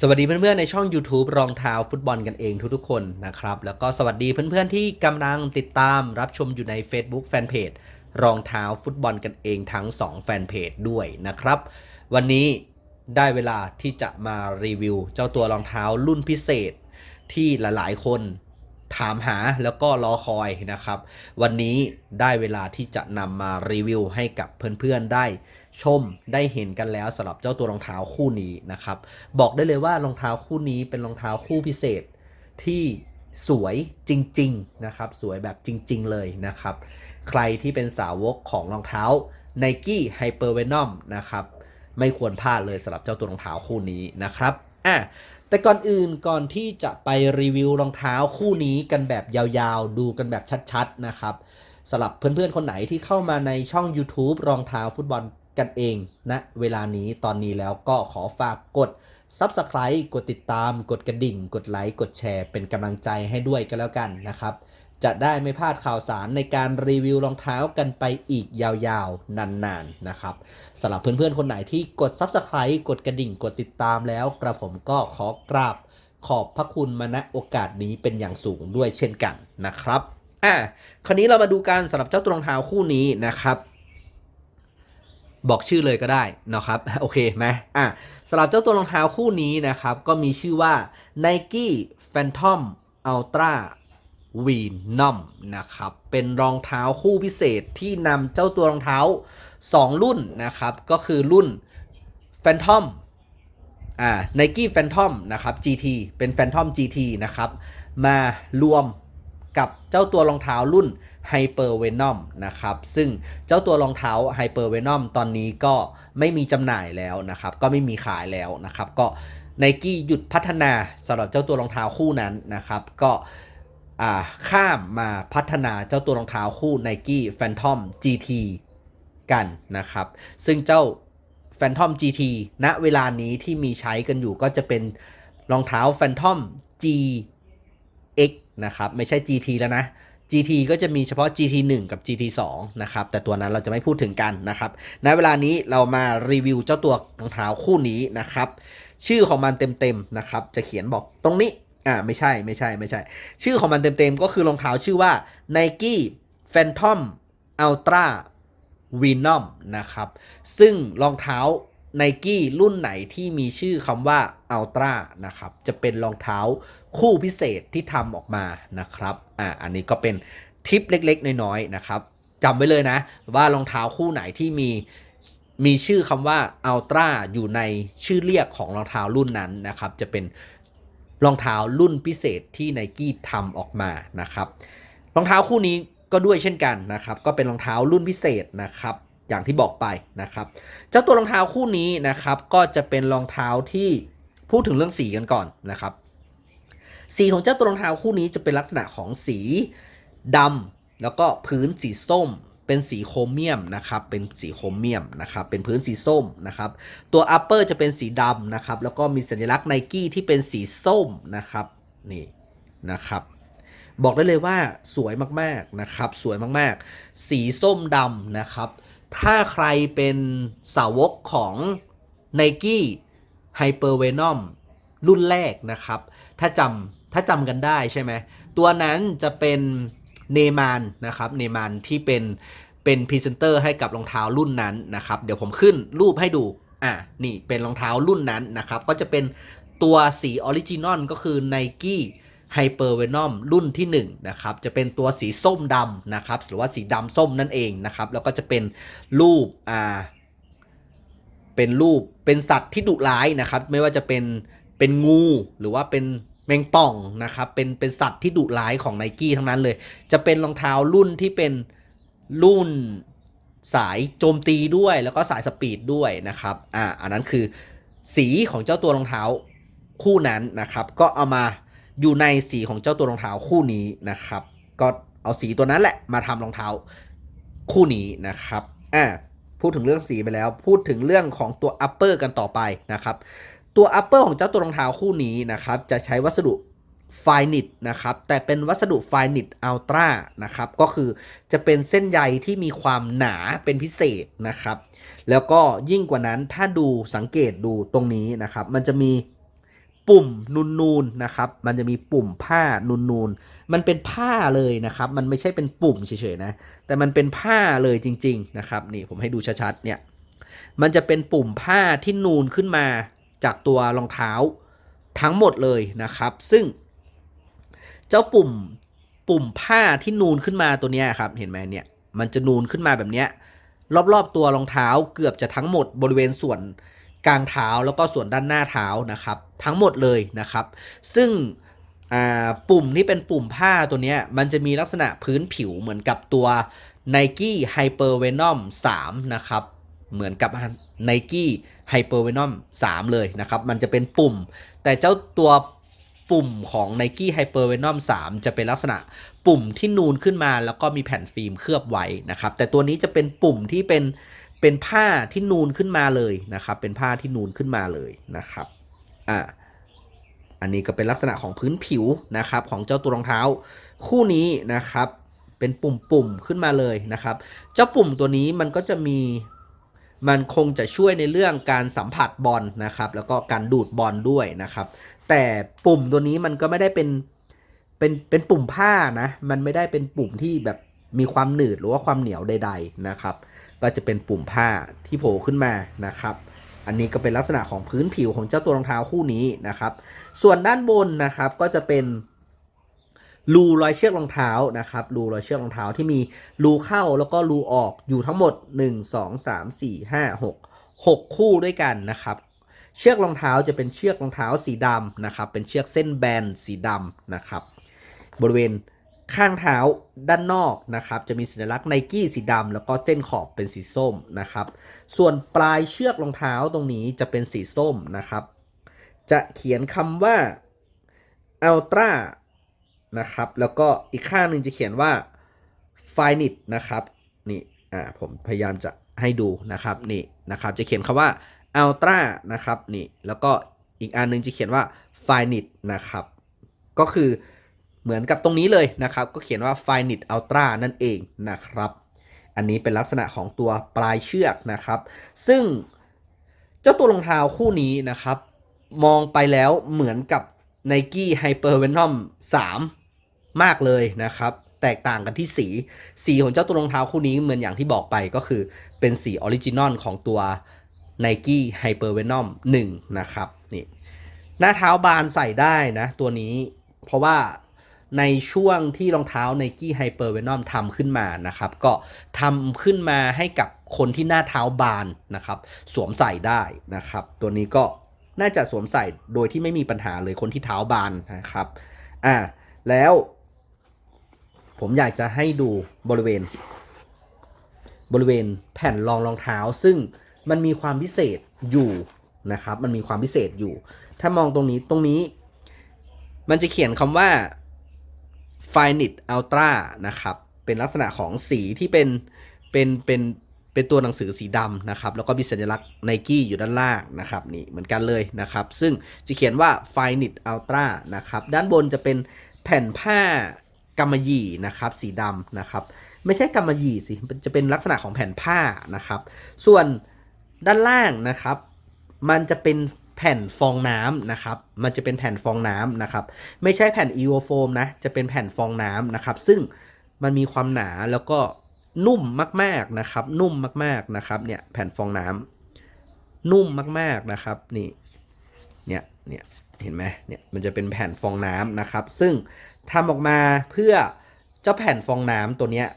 สวัสดีเพื่อนๆในช่อง YouTube รองเท้าฟุตบอลกันเองทุกๆคนนะครับ แล้วก็สวัสดีเพื่อนๆที่กำลังติดตามรับชมอยู่ใน Facebook Fanpage รองเท้าฟุตบอลกันเองทั้ง 2 แฟนเพจด้วยนะครับ วันนี้ได้เวลาที่จะมารีวิว เจ้าตัวรองเท้ารุ่นพิเศษที่หลายๆ คน ถามหาแล้วก็รอคอยนะครับ วันนี้ได้เวลาที่จะนำมารีวิวให้กับเพื่อนๆได้ชมได้เห็นกันแล้วสำหรับเจ้าตัวรองเท้าคู่นี้นะครับ บอกได้เลยว่ารองเท้าคู่นี้เป็นรองเท้าคู่พิเศษที่สวยจริงๆนะครับ สวยแบบจริง ๆ เลยนะครับ ใครที่เป็นสาวกของรองเท้า Nike Hyper Venom นะครับ ไม่ควรพลาดเลยสำหรับเจ้าตัวรองเท้าคู่นี้นะครับอะ แต่ก่อนอื่นก่อนที่จะไปรีวิวรองเท้าคู่นี้กันแบบยาวๆ ดูกันแบบชัดๆนะครับสำหรับเพื่อนๆคนไหนที่เข้ามาในช่อง YouTube รองเท้าฟุตบอลกันเองณนะเวลานี้ตอนนี้แล้วก็ขอฝากกด Subscribe กดติดตาม กดกระดิ่ง กดไลค์ กดแชร์ เป็นกำลังใจให้ด้วยกันแล้วกันนะครับ จะได้ไม่พลาดข่าวสารในการรีวิวรองเท้ากันไปอีกยาวๆ นานๆ นะครับสำหรับเพื่อนๆ คนไหนที่กด Subscribe กดกระดิ่งกดติดตามแล้วกระผมก็ขอกราบขอบพระคุณมาณโอกาสนี้เป็นอย่างสูงด้วยเช่นกันนะครับอะคราวนี้เรามาดูกันสำหรับเจ้าตัวรองเท้าคู่นี้นะครับบอกชื่อเลยก็ได้นะครับโอเคไหมอะสำหรับเจ้าตัวรองเท้าคู่นี้นะครับ ก็มีชื่อว่า Nike Phantom Ultra Venom นะครับ เป็นรองเท้าคู่พิเศษที่นำเจ้าตัวรองเท้า 2 รุ่นนะครับ ก็คือรุ่น Phantom อ่า Nike Phantom นะครับ GT เป็น Phantom GT นะครับ มารวมกับเจ้าตัวรองเท้ารุ่น Hyper Venom นะครับ ซึ่งเจ้าตัวรองเท้า Hyper Venom ตอนนี้ก็ไม่มีจำหน่ายแล้วนะครับ ก็ไม่มีขายแล้วนะครับ ก็ Nike หยุดพัฒนาสำหรับเจ้าตัวรองเท้าคู่นั้นนะครับ ก็ ข้ามมาพัฒนาเจ้าตัวรองเท้าคู่ Nike Phantom GT กันนะครับ ซึ่งเจ้า Phantom GT ณเวลานี้ที่มีใช้กันอยู่ก็จะเป็นรองเท้า Phantom GX นะครับ ไม่ใช่ GT แล้วนะ GT ก็จะมีเฉพาะ GT 1 กับ GT 2นะครับ แต่ตัวนั้นเราจะไม่พูดถึงกันนะครับ ณ เวลานี้เรามารีวิวเจ้าตัวรองเท้าคู่นี้นะครับ ชื่อของมันเต็มๆนะครับ จะเขียนบอกตรงนี้ อ่าไม่ใช่ไม่ใช่ไม่ใช่ ชื่อของมันเต็มๆ ก็คือรองเท้าชื่อว่า Nike Phantom Ultra Venom นะครับ ซึ่งรองเท้า Nike รุ่นไหนที่มีชื่อคำว่า Ultra นะครับ จะเป็นรองเท้าคู่พิเศษที่ทำออกมานะครับอ่าอันนี้ก็เป็นทิปเล็กๆ น้อยๆ นะครับจำไว้เลยนะ ว่ารองเท้าคู่ไหนที่มีมีชื่อคำว่า Ultra อยู่ในชื่อเรียกของรองเท้ารุ่นนั้นนะครับ จะเป็น รองเท้ารุ่นพิเศษที่ Nike ทำออกมานะครับรองเท้าคู่นี้ก็ด้วยเช่นกันนะครับก็เป็นรองเท้ารุ่นพิเศษนะครับอย่างที่บอกไปนะครับเจ้าตัวรองเท้าคู่นี้นะครับก็จะเป็นรองเท้าที่พูดถึงเรื่องสีกันก่อนนะครับ สีของเจ้าตัวรองเท้าคู่นี้จะเป็นลักษณะของสีดำแล้วก็พื้นสีส้ม เป็นสีโครเมียมนะครับ เป็นสีโครเมียมนะครับ เป็นพื้นสีส้มนะครับ ตัว upper จะเป็นสีดำนะครับ แล้วก็มีสัญลักษณ์ไนกี้ที่เป็นสีส้มนะครับ นี่นะครับ บอกได้เลยว่าสวยมากๆนะครับ สวยมากๆ สีส้มดำนะครับ ถ้าใครเป็นสาวกของ Nike Hyper Venom รุ่นแรกนะครับ ถ้าจำถ้าจำกันได้ใช่ไหม ตัวนั้นจะเป็น เนมานนะครับเนมานที่เป็นเป็นพรีเซนเตอร์ให้กับรองเท้ารุ่นนั้นนะครับเดี๋ยวผมขึ้นรูปให้ดูอะนี่เป็นรองเท้ารุ่นนั้นนะครับก็จะเป็นตัวสีออริจินอลก็คือ Nike Hyper Venom รุ่นที่1นะครับจะเป็นตัวสีส้มดำนะครับหรือว่าสีดำส้มนั่นเองนะครับแล้วก็จะเป็นรูปอ่าเป็นรูปเป็นสัตว์ที่ดุร้ายนะครับไม่ว่าจะเป็นเป็นงูหรือว่าเป็น แมงป่องนะครับเป็นเป็นสัตว์ที่ดุร้ายของไนกี้ทั้งนั้นเลย จะเป็นรองเท้ารุ่นที่เป็นรุ่นสายโจมตีด้วยแล้วก็สายสปีดด้วยนะครับอ่าอันนั้นคือสีของเจ้าตัวรองเท้าคู่นั้นนะครับ ก็เอามาอยู่ในสีของเจ้าตัวรองเท้าคู่นี้นะครับ ก็เอาสีตัวนั้นแหละมาทำรองเท้าคู่นี้นะครับอ่าพูดถึงเรื่องสีไปแล้ว พูดถึงเรื่องของตัว upper กันต่อไปนะครับ ตัว upper ของเจ้าตัวรองเท้าคู่นี้นะครับจะใช้วัสดุไฟนิตนะครับแต่เป็นวัสดุไฟนิตอัลตร้านะครับก็คือจะเป็นเส้นใยที่มีความหนาเป็นพิเศษนะครับแล้วก็ยิ่งกว่านั้นถ้าดูสังเกตดูตรงนี้นะครับ มันจะมีปุ่มนูนๆนะครับ มันจะมีปุ่มผ้านูนๆมันเป็นผ้าเลยนะครับ มันไม่ใช่เป็นปุ่มเฉยๆนะ แต่มันเป็นผ้าเลยจริง ๆ นะครับ นี่ผมให้ดูชัดๆเนี่ย มันจะเป็นปุ่มผ้าที่นูนขึ้นมา จากตัวรองเท้าทั้งหมดเลยนะครับ ซึ่ง เจ้าปุ่มปุ่มผ้าที่นูนขึ้นมาตัวนี้ครับ เห็นไหมเนี่ย มันจะนูนขึ้นมาแบบเนี้ยรอบๆตัวรองเท้าเกือบจะทั้งหมดบริเวณส่วนกลางเท้าแล้วก็ส่วนด้านหน้าเท้านะครับ ทั้งหมดเลยนะครับ ซึ่งปุ่มที่เป็นปุ่มผ้าตัวนี้มันจะมีลักษณะพื้นผิวเหมือนกับตัว Nike Hyper Venom 3 นะครับ เหมือนกับ Nike Hyper Venom 3เลยนะครับ มันจะเป็นปุ่ม แต่เจ้าตัวปุ่มของ Nike Hyper Venom 3จะเป็นลักษณะปุ่มที่นูนขึ้นมา แล้วก็มีแผ่นฟิล์มเคลือบไว้นะครับ แต่ตัวนี้จะเป็นปุ่มที่เป็นเป็นผ้าที่นูนขึ้นมาเลยนะครับ เป็นผ้าที่นูนขึ้นมาเลยนะครับอ่าอันนี้ก็เป็นลักษณะของพื้นผิวนะครับ ของเจ้าตัวรองเท้า คู่นี้นะครับ เป็นปุ่มๆขึ้นมาเลยนะครับ เจ้าปุ่มตัวนี้มันก็จะมี มันคงจะช่วยในเรื่องการสัมผัสบอลนะครับ แล้วก็การดูดบอลด้วยนะครับ แต่ปุ่มตัวนี้มันก็ไม่ได้เป็นเป็นเป็นปุ่มผ้านะ มันไม่ได้เป็นปุ่มที่แบบมีความหนืดหรือว่าความเหนียวใด ๆนะครับ ก็จะเป็นปุ่มผ้าที่โผล่ขึ้นมานะครับ อันนี้ก็เป็นลักษณะของพื้นผิวของเจ้าตัวรองเท้าคู่นี้นะครับ ส่วนด้านบนนะครับก็จะเป็น รูรอยเชือกรองเท้านะครับรูรอยเชือกรองเท้าที่มีรูเข้าแล้วก็รูออกอยู่ทั้งหมด 1 2 3 4 5 6 6 คู่ด้วยกันนะครับเชือกรองเท้าจะเป็นเชือกรองเท้าสีดำนะครับเป็นเชือกเส้นแบนสีดำนะครับบริเวณข้างเท้าด้านนอกนะครับจะมีสัญลักษณ์ไนกี้สีดำแล้วก็เส้นขอบเป็นสีส้มนะครับส่วนปลายเชือกรองเท้าตรงนี้จะเป็นสีส้มนะครับจะเขียนคำว่า Ultra นะครับ แล้วก็อีกข้างหนึ่งจะเขียนว่า finite นะครับ นี่ อ่า ผมพยายามจะให้ดูนะครับ นี่ นะครับ จะเขียนคำว่า Ultra นะครับ นี่ แล้วก็อีกอันหนึงจะเขียนว่า finite นะครับ ก็คือเหมือนกับตรงนี้เลยนะครับ ก็เขียนว่า finite Ultra นั่นเองนะครับ อันนี้เป็นลักษณะของตัวปลายเชือกนะครับ ซึ่งเจ้าตัวรองเท้าคู่นี้นะครับ มองไปแล้วเหมือนกับ Nike Hyper Venom 3 มากเลยนะครับ แตกต่างกันที่สี สีของเจ้าตัวรองเท้าคู่นี้เหมือนอย่างที่บอกไปก็คือเป็นสีออริจินอลของตัว Nike Hyper Venom 1นะครับนี่หน้าเท้าบานใส่ได้นะตัวนี้ เพราะว่าในช่วงที่รองเท้า Nike Hyper Venom ทำขึ้นมานะครับ ก็ทำขึ้นมาให้กับคนที่หน้าเท้าบานนะครับ สวมใส่ได้นะครับ ตัวนี้ก็น่าจะสวมใส่โดยที่ไม่มีปัญหาเลยคนที่เท้าบานนะครับ อ่า แล้ว ผมอยากจะให้ดูบริเวณ บริเวณแผ่นรองรองเท้า ซึ่งมันมีความพิเศษอยู่นะครับ มันมีความพิเศษอยู่ ถ้ามองตรงนี้ตรงนี้ มันจะเขียนคำว่า f i n i t Ultra นะครับ เป็นลักษณะของสีที่เป็นเป็นเป็นเป็นตัวหนังสือสีดำนะครับ แล้วก็มีสัญลักษณ์ Nike อยู่ด้านล่างนะครับนี่เหมือนกันเลยนะครับ ซึ่งจะเขียนว่า f i n i t Ultra นะครับ ด้านบนจะเป็นแผ่นผ้า กำมะหยี่นะครับสีดำนะครับ ไม่ใช่กำมะหยี่สิจะเป็นลักษณะของแผ่นผ้านะครับ ส่วนด้านล่างนะครับ มันจะเป็นแผ่นฟองน้ำนะครับ มันจะเป็นแผ่นฟองน้ำนะครับ ไม่ใช่แผ่นอีโวโฟมนะ จะเป็นแผ่นฟองน้ำนะครับ ซึ่งมันมีความหนาแล้วก็นุ่มมากๆนะครับ นุ่มมากๆนะครับ เนี่ยแผ่นฟองน้ำนุ่มมากๆนะครับ นี่ เนี่ย เนี่ย เห็นไหมเนี่ยมันจะเป็นแผ่นฟองน้ำนะครับ ซึ่งทำออกมาเพื่อเจ้าแผ่นฟองน้ำตัวเนี้ย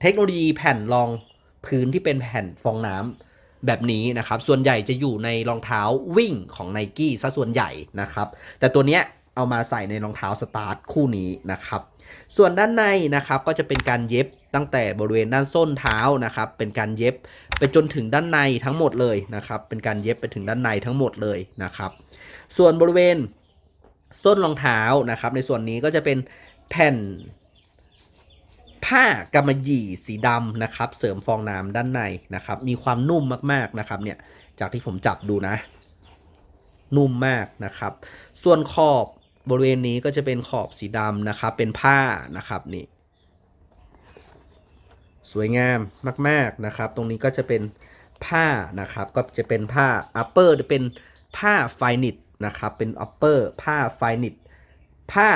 เทคโนโลยีแผ่นรองพื้นที่เป็นแผ่นฟองน้ำแบบนี้นะครับ ส่วนใหญ่จะอยู่ในรองเท้าวิ่งของ n i กี้ซะส่วนใหญ่นะครับ แต่ตัวเนี้ยเอามาใส่ในรองเท้าสตาร์ทคู่นี้นะครับ ส่วนด้านในนะครับก็จะเป็นการเย็บตั้งแต่บริเวณด้านส้นเท้านะครับ เป็นการเย็บไปจนถึงด้านในทั้งหมดเลยนะครับ เป็นการเย็บไปถึงด้านในทั้งหมดเลยนะครับ ส่วนบริเวณส้นรองเท้านะครับ ในส่วนนี้ก็จะเป็นแผ่นผ้ากำมะหยี่สีดำนะครับ เสริมฟองน้ำด้านในนะครับ มีความนุ่มมากๆนะครับเนี่ยจากที่ผมจับดูนะ นุ่มมากนะครับ ส่วนขอบบริเวณนี้ก็จะเป็นขอบสีดำนะครับ เป็นผ้านะครับนี่ สวยงามมาก ๆนะครับ ตรงนี้ก็จะเป็นผ้านะครับ ก็จะเป็นผ้า upper จะเป็นผ้าไฟนิต นะครับ เป็น upper ผ้าไฟนิตผ้า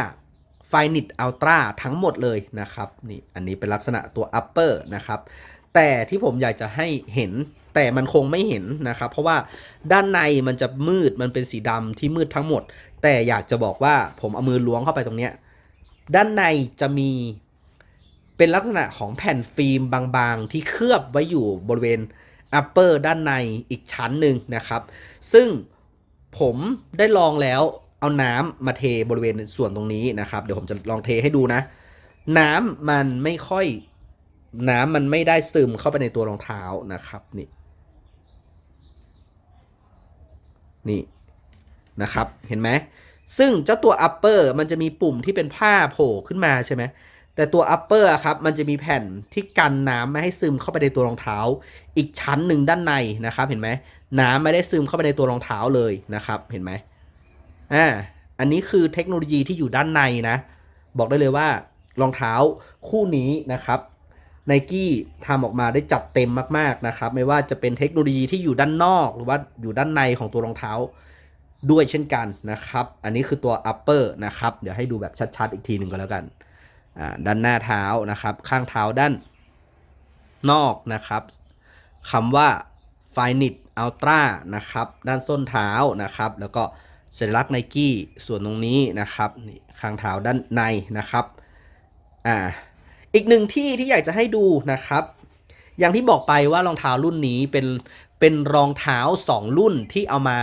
ไฟนิตอัลตราทั้งหมดเลยนะครับนี่อันนี้เป็นลักษณะตัว upper นะครับ แต่ที่ผมอยากจะให้เห็นแต่มันคงไม่เห็นนะครับ เพราะว่าด้านในมันจะมืดมันเป็นสีดำที่มืดทั้งหมด แต่อยากจะบอกว่าผมเอามือล้วงเข้าไปตรงเนี้ยด้านในจะมีเป็นลักษณะของแผ่นฟิล์มบางๆ ที่เคลือบไว้อยู่บริเวณ upper ด้านในอีกชั้นหนึ่งนะครับ ซึ่ง ผมได้ลองแล้วเอาน้ำมาเทบริเวณส่วนตรงนี้นะครับ เดี๋ยวผมจะลองเทให้ดูนะ น้ำมันไม่ค่อย น้ำมันไม่ได้ซึมเข้าไปในตัวรองเท้านะครับนี่นี่นะครับเห็นไหมซึ่งเจ้าตัว upper มันจะมีปุ่มที่เป็นผ้าโผล่ขึ้นมาใช่ไหมแต่ตัว upper อะครับมันจะมีแผ่นที่กันน้ำไม่ให้ซึมเข้าไปในตัวรองเท้า อีกชั้นหนึ่งด้านในนะครับเห็นไหม น้ำไม่ได้ซึมเข้าไปในตัวรองเท้าเลยนะครับ เห็นไหมอ่าอันนี้คือเทคโนโลยีที่อยู่ด้านในนะ บอกได้เลยว่ารองเท้าคู่นี้นะครับไนกี้ทำออกมาได้จัดเต็มมากๆนะครับ ไม่ว่าจะเป็นเทคโนโลยีที่อยู่ด้านนอกหรือว่าอยู่ด้านในของตัวรองเท้าด้วยเช่นกันนะครับ อันนี้คือตัว upper นะครับ เดี๋ยวให้ดูแบบชัดๆ อีกทีหนึ่งก็แล้วกัน ด้านหน้าเท้านะครับ ข้างเท้าด้านนอกนะครับคำว่า f i n i t Ultra นะครับด้านส้นเท้านะครับ แล้วก็สัญลักษณ์ไนกี้ส่วนตรงนี้นะครับนี่ข้างเท้าด้านในนะครับอ่าอีกหนึ่งที่ที่อยากจะให้ดูนะครับ อย่างที่บอกไปว่ารองเท้ารุ่นนี้เป็นเป็นรองเท้า 2 รุ่นที่เอามา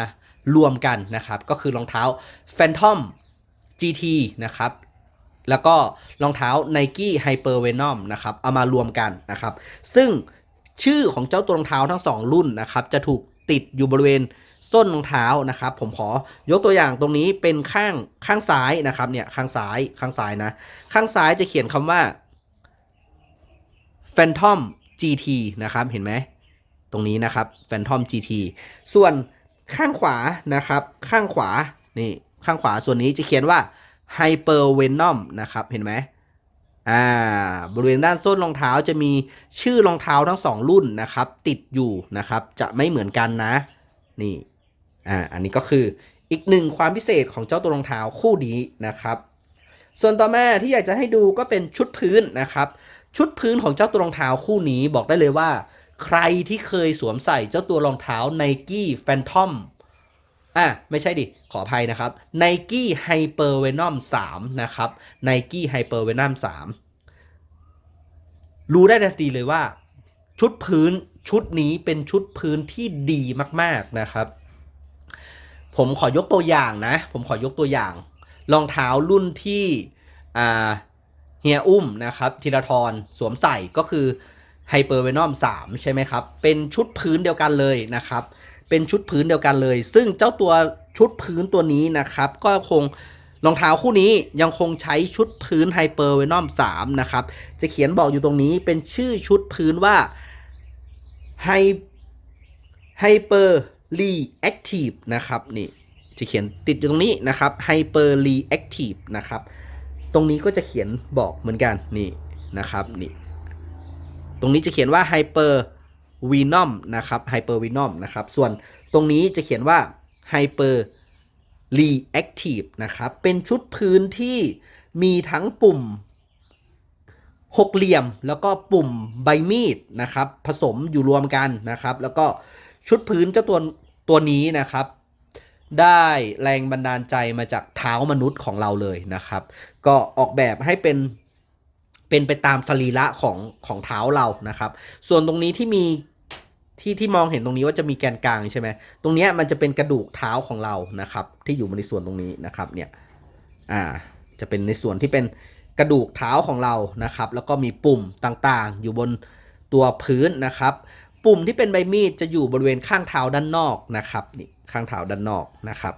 รวมกันนะครับ ก็คือรองเท้า Phantom GT นะครับแล้วก็รองเท้า Nike Hyper Venom นะครับเอามารวมกันนะครับ ซึ่ง ชื่อของเจ้าตัวรองเท้าทั้ง 2 รุ่นนะครับจะถูกติดอยู่บริเวณส้นรองเท้านะครับ ผมขอยกตัวอย่างตรงนี้เป็นข้างข้างซ้ายนะครับเนี่ยข้างซ้ายข้างซ้ายนะ ข้างซ้ายจะเขียนคำว่า Phantom GT นะครับเห็นไหมตรงนี้นะครับ Phantom GT ส่วนข้างขวานะครับ ข้างขวานี่ข้างขวาส่วนนี้จะเขียนว่า Hyper Venom นะครับเห็นไหม อ่าบริเวณด้านส้นรองเท้าจะมีชื่อรองเท้าทั้งสองรุ่นนะครับ ติดอยู่นะครับจะไม่เหมือนกันนะนี่อ่าอันนี้ก็คืออีกหนึ่งความพิเศษของเจ้าตัวรองเท้าคู่นี้นะครับ ส่วนต่อมาที่อยากจะให้ดูก็เป็นชุดพื้นนะครับ ชุดพื้นของเจ้าตัวรองเท้าคู่นี้บอกได้เลยว่า ใครที่เคยสวมใส่เจ้าตัวรองเท้า Nike Phantom อ่ อะไม่ใช่ดิ ขออภัยนะครับ Nike Hyper Venom 3 นะครับ Nike Hyper Venom 3 รู้ได้ทันทีเลยว่า ชุดพื้นชุดนี้เป็นชุดพื้นที่ดีมาก ๆ นะครับ ผมขอยกตัวอย่างนะ ผมขอยกตัวอย่างรองเท้ารุ่นที่อ่าเฮียอุ้มนะครับธีรทรสวมใส่ก็คือ Hyper Venom 3ใช่ไหมครับ เป็นชุดพื้นเดียวกันเลยนะครับ เป็นชุดพื้นเดียวกันเลย ซึ่งเจ้าตัวชุดพื้นตัวนี้นะครับ ก็คงรองเท้าคู่นี้ยังคงใช้ชุดพื้น Hyper Venom 3นะครับ จะเขียนบอกอยู่ตรงนี้เป็นชื่อชุดพื้นว่า Hy- Hyper Reactive นะครับนี่จะเขียนติดอยู่ตรงนี้นะครับ Hyper Reactive นะครับ ตรงนี้ก็จะเขียนบอกเหมือนกันนี่นะครับนี่ตรงนี้จะเขียนว่า Hyper Venom นะครับ Hyper Venom นะครับส่วนตรงนี้จะเขียนว่า Hyper Reactive นะครับเป็นชุดพื้นที่มีทั้งปุ่มหกเหลี่ยมแล้วก็ปุ่มใบมีดนะครับผสมอยู่รวมกันนะครับ แล้วก็ชุดพื้นเจ้าตัวตัวนี้นะครับ ได้แรงบันดาลใจมาจากเท้ามนุษย์ของเราเลยนะครับ ก็ออกแบบให้เป็นเป็นไปตามสรีระของของเท้าเรานะครับ ส่วนตรงนี้ที่มี ที่ที่มองเห็นตรงนี้ว่าจะมีแกนกลางใช่ไหมตรงนี้มันจะเป็นกระดูกเท้าของเรานะครับ ที่อยู่ในส่วนตรงนี้นะครับเนี่ยอ่าจะเป็นในส่วนที่เป็นกระดูกเท้าของเรานะครับ แล้วก็มีปุ่มต่างๆ อยู่บนตัวพื้นนะครับ ปุ่มที่เป็นใบมีดจะอยู่บริเวณข้างเท้าด้านนอกนะครับนี่ข้างเท้าด้านนอกนะครับ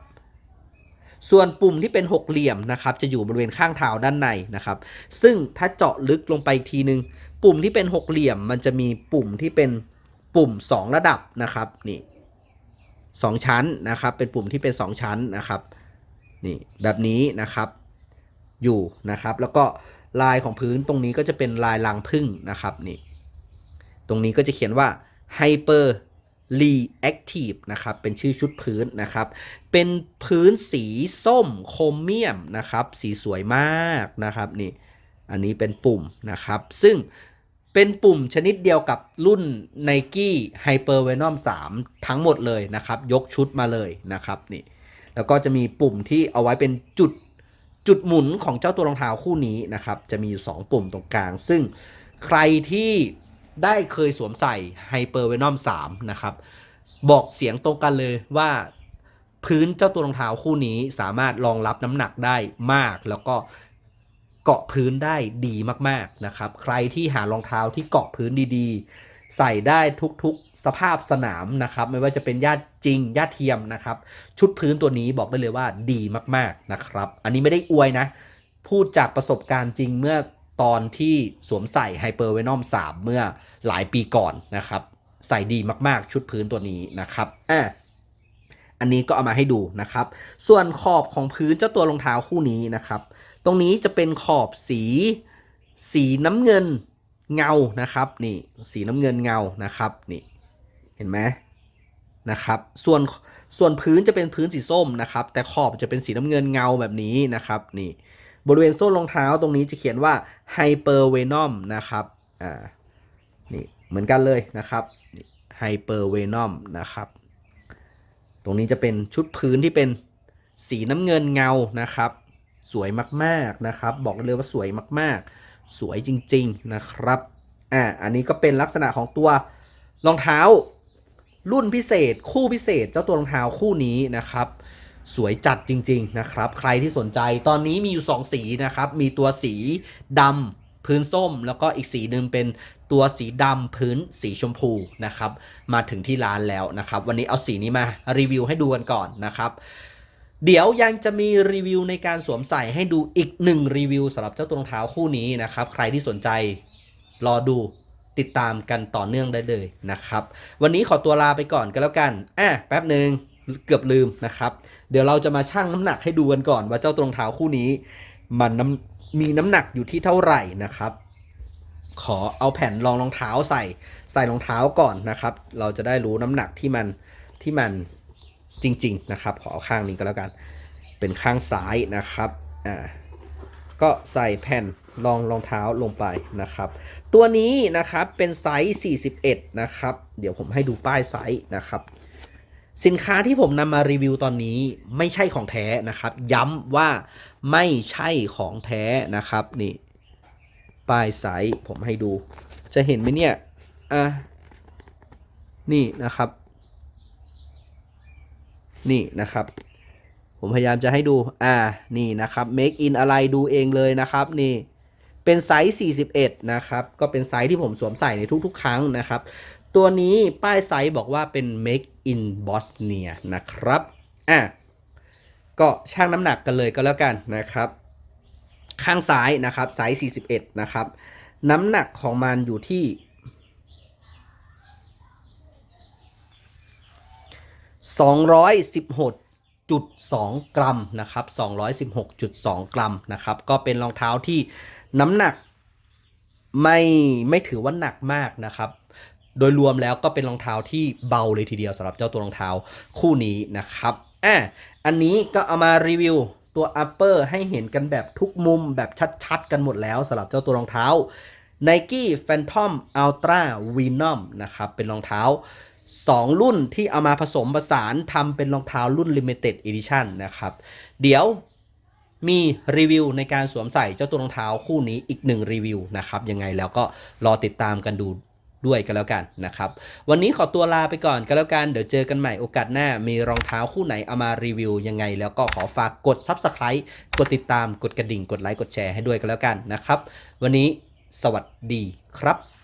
ส่วนปุ่มที่เป็นหกเหลี่ยมนะครับ จะอยู่บริเวณข้างเท้าด้านในนะครับ ซึ่งถ้าเจาะลึกลงไปอีกทีนึง ปุ่มที่เป็นหกเหลี่ยมมันจะมีปุ่มที่เป็น ปุ่ม 2 ระดับนะครับนี่สองชั้นนะครับ เป็นปุ่มที่เป็น 2 ชั้นนะครับนี่แบบนี้นะครับอยู่นะครับ แล้วก็ลายของพื้นตรงนี้ก็จะเป็นลายรังผึ้งนะครับนี่ตรงนี้ก็จะเขียนว่า Hyper Reactive นะครับ เป็นชื่อชุดพื้นนะครับ เป็นพื้นสีส้มโครเมียมนะครับ สีสวยมากนะครับนี่ อันนี้เป็นปุ่มนะครับ ซึ่ง เป็นปุ่มชนิดเดียวกับรุ่น Nike Hyper Venom 3 ทั้งหมดเลยนะครับ ยกชุดมาเลยนะครับนี่แล้วก็จะมีปุ่มที่เอาไว้เป็นจุดจุดหมุนของเจ้าตัวรองเท้าคู่นี้นะครับ จะมีอยู่ 2 ปุ่มตรงกลาง ซึ่งใครที่ได้เคยสวมใส่ Hyper Venom 3 นะครับ บอกเสียงตรงกันเลยว่าพื้นเจ้าตัวรองเท้าคู่นี้สามารถรองรับน้ำหนักได้มากแล้วก็ เกาะพื้นได้ดีมากๆนะครับ ใครที่หารองเท้าที่เกาะพื้นดีๆ ใส่ได้ทุกๆสภาพสนามนะครับ ไม่ว่าจะเป็นญาติจริงญาติเทียมนะครับ ชุดพื้นตัวนี้บอกได้เลยว่าดีมากๆนะครับ อันนี้ไม่ได้อวยนะ พูดจากประสบการณ์จริงเมื่อตอนที่สวมใส่ Hyper Venom 3เมื่อหลายปีก่อนนะครับ ใส่ดีมากๆ ชุดพื้นตัวนี้นะครับอะอันนี้ก็เอามาให้ดูนะครับ ส่วนขอบของพื้นเจ้าตัวรองเท้าคู่นี้นะครับ ตรงนี้จะเป็นขอบสี สีน้ำเงินเงานะครับนี่สีน้ำเงินเงานะครับนี่เห็นไหมนะครับ ส่วนส่วนพื้นจะเป็นพื้นสีส้มนะครับ แต่ขอบจะเป็นสีน้ำเงินเงาแบบนี้นะครับนี่บริเวณส้นรองเท้าตรงนี้จะเขียนว่า Hyper Venom นะครับอ่านี่เหมือนกันเลยนะครับ Hyper Venom นะครับ ตรงนี้จะเป็นชุดพื้นที่เป็นสีน้ำเงินเงานะครับ สวยมากๆนะครับ บอกเลยว่าสวยมากๆ สวยจริง ๆนะครับอ่าอันนี้ก็เป็นลักษณะของตัวรองเท้า รุ่นพิเศษ คู่พิเศษ เจ้าตัวรองเท้าคู่นี้นะครับสวยจัดจริง ๆ นะครับ ใครที่สนใจตอนนี้มีอยู่ 2 สีนะครับ มีตัวสีดำพื้นส้ม แล้วก็อีกสีหนึ่งเป็นตัวสีดำพื้นสีชมพูนะครับ มาถึงที่ร้านแล้วนะครับ วันนี้เอาสีนี้มารีวิวให้ดูกันก่อนนะครับ เดี๋ยวยังจะมีรีวิวในการสวมใส่ให้ดูอีกหนึ่งรีวิวสำหรับเจ้าตัวรองเท้าคู่นี้นะครับ ใครที่สนใจรอดูติดตามกันต่อเนื่องได้เลยนะครับ วันนี้ขอตัวลาไปก่อนก็แล้วกันอะแป๊บหนึ่งเกือบลืมนะครับ เดี๋ยวเราจะมาชั่งน้ำหนักให้ดูกันก่อนว่าเจ้าตัวรองเท้าคู่นี้ มันน้ำมีน้ำหนักอยู่ที่เท่าไหร่นะครับ ขอเอาแผ่นรองรองเท้าใส่ ใส่รองเท้าก่อนนะครับ เราจะได้รู้น้ำหนักที่มันที่มัน จริง ๆ นะครับ ขอเอาข้างนี้ก็แล้วกัน เป็นข้างซ้ายนะครับ อ่า ก็ใส่แผ่นรองรองเท้าลงไปนะครับ ตัวนี้นะครับเป็นไซส์ 41 นะครับ เดี๋ยวผมให้ดูป้ายไซส์นะครับ สินค้าที่ผมนำมารีวิวตอนนี้ไม่ใช่ของแท้นะครับ ย้ำว่าไม่ใช่ของแท้นะครับนี่ป้ายไซส์ผมให้ดู จะเห็นไหมเนี่ย อะ นี่นะครับ นี่นะครับ ผมพยายามจะให้ดู อ่า นี่นะครับ make in อะไรดูเองเลยนะครับ นี่ เป็นไซส์ 41 นะครับ ก็เป็นไซส์ที่ผมสวมใส่ในทุกๆ ครั้งนะครับ ตัวนี้ป้ายไซส์บอกว่าเป็น make in Bosnia นะครับ อะ ก็ชั่งน้ำหนักกันเลยก็แล้วกันนะครับ ข้างซ้ายนะครับไซส์ 41 นะครับ น้ำหนักของมันอยู่ที่ 216.2 กรัมนะครับ 216.2 กรัมนะครับ ก็เป็นรองเท้าที่น้ำหนักไม่ไม่ถือว่าหนักมากนะครับ โดยรวมแล้วก็เป็นรองเท้าที่เบาเลยทีเดียวสำหรับเจ้าตัวรองเท้าคู่นี้นะครับอะอันนี้ก็เอามารีวิวตัว upper ให้เห็นกันแบบทุกมุมแบบชัดๆ กันหมดแล้วสำหรับเจ้าตัวรองเท้า Nike Phantom Ultra Venom นะครับ เป็นรองเท้า 2 รุ่นที่เอามาผสมผสานทำเป็นรองเท้ารุ่น Limited Edition นะครับ เดี๋ยวมีรีวิวในการสวมใส่เจ้าตัวรองเท้าคู่นี้อีกหนึ่งรีวิวนะครับ ยังไงแล้วก็รอติดตามกันดูด้วยกันแล้วกันนะครับ วันนี้ขอตัวลาไปก่อนกันแล้วกัน เดี๋ยวเจอกันใหม่โอกาสหน้า มีรองเท้าคู่ไหนเอามารีวิวยังไง แล้วก็ขอฝากกด Subscribe กดติดตามกดกระดิ่ง กดไลค์กดแชร์ให้ด้วยกันแล้วกันนะครับ วันนี้สวัสดีครับ